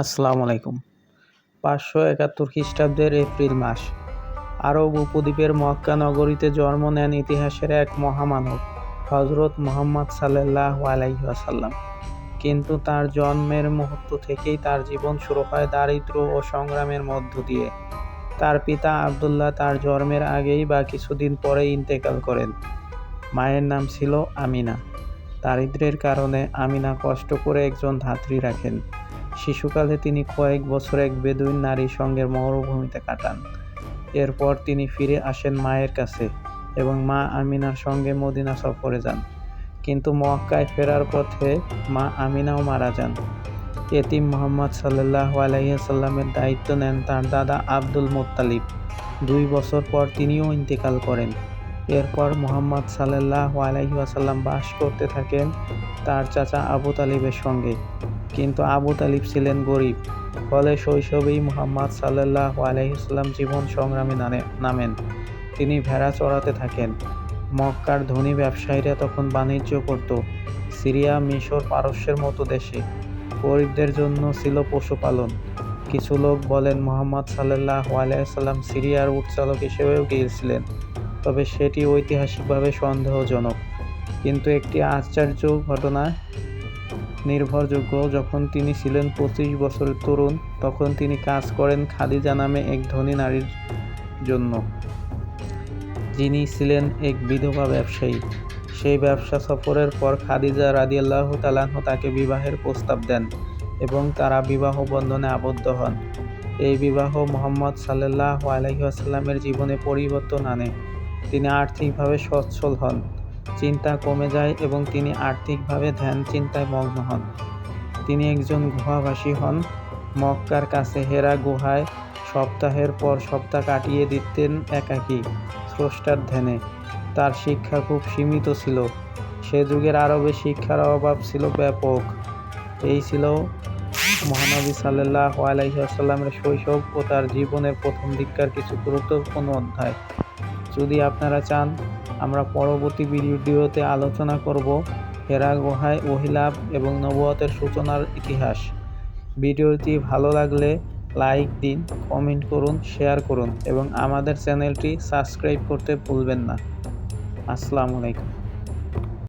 আসসালামু আলাইকুম। পাঁচশো একাত্তর খ্রিস্টাব্দের এপ্রিল মাস। আরব উপদ্বীপের মক্কা নগরীতে জন্ম নেন ইতিহাসের এক মহামানব হজরত মোহাম্মদ সাল্লাহ আলাইসাল্লাম কিন্তু তার জন্মের মুহূর্ত থেকেই তার জীবন শুরু হয় দারিদ্র ও সংগ্রামের মধ্য দিয়ে। তার পিতা আবদুল্লাহ তার জন্মের আগেই বা কিছুদিন পরে ইন্তেকাল করেন। মায়ের নাম ছিল আমিনা। দারিদ্র্যের কারণে আমিনা কষ্ট করে একজন ধাত্রী রাখেন। শিশুকালে তিনি কয়েক বছর এক বেদুইন নারীর সঙ্গে মরুভূমিতে কাটান। এরপর তিনি ফিরে আসেন মায়ের কাছে এবং মা আমিনার সঙ্গে মদিনা সফরে যান। কিন্তু মক্কায় ফেরার পথে মা আমিনাও মারা যান। এতিম মোহাম্মদ সাল্লাহ আলাইসাল্লামের দায়িত্ব নেন তার দাদা আব্দুল মোত্তালিব। দুই বছর পর তিনিও ইন্তেকাল করেন। এরপর মোহাম্মদ সাল্লাহ আলাইসাল্লাম বাস করতে থাকেন তার চাচা আবু তালিবের সঙ্গে। কিন্তু আবু তালিব ছিলেন গরিব। ফলে শৈশবেই মোহাম্মদ সাল্লাহ আলহিসাল্লাম জীবন সংগ্রামে নামেন। তিনি ভেড়া চড়াতে থাকেন। মক্কার ধনী ব্যবসায়ীরা তখন বাণিজ্য করত। সিরিয়া, মিশর পারস্যের মতো দেশে। গরিবদের জন্য ছিল পশুপালন। কিছু লোক বলেন, মোহাম্মদ সাল্লাহ আলাইসাল্লাম সিরিয়ার উটচালক হিসেবেও গিয়েছিলেন, তবে সেটি ঐতিহাসিকভাবে সন্দেহজনক। কিন্তু একটি আশ্চর্য ঘটনা নির্ভরযোগ্য, যখন তিনি ছিলেন পঁচিশ বছরের তরুণ, তখন তিনি কাজ করেন খাদিজা নামে এক ধনী নারীর জন্য, যিনি ছিলেন এক বিধবা ব্যবসায়ী। সেই ব্যবসা সফরের পর খাদিজা রাদিয়াল্লাহ তালাহ তাকে বিবাহের প্রস্তাব দেন এবং তারা বিবাহ বন্ধনে আবদ্ধ হন। এই বিবাহ মোহাম্মদ সাল্লাহ আলহিহাসাল্লামের জীবনে পরিবর্তন আনে। তিনি আর্থিকভাবে সচ্ছল হন, চিন্তা কমে যায় এবং তিনি আর্থিকভাবে ধ্যান চিন্তায় মগ্ন হন। তিনি একজন গুহাবাসী হন, মক্কার কাছে হেরা গুহায় সপ্তাহের পর সপ্তাহ কাটিয়ে দিতেন একাকী স্রষ্টার ধ্যানে। তার শিক্ষা খুব সীমিত ছিল। সে যুগের আরবে শিক্ষার অভাব ছিল ব্যাপক। এই ছিল মহানবী সাল্লাহ আলাইসাল্লামের শৈশব ও তার জীবনের প্রথম দিককার কিছু গুরুত্বপূর্ণ অধ্যায়। যদি আপনারা চান, আমরা পরবর্তী ভিডিওতে আলোচনা করব হেরা গুহায় ওহিলাভ এবং নবুয়তের সূচনার ইতিহাস। ভিডিওটি ভালো লাগলে লাইক দিন, কমেন্ট করুন, শেয়ার করুন এবং আমাদের চ্যানেলটি সাবস্ক্রাইব করতে ভুলবেন না। আসসালামু আলাইকুম।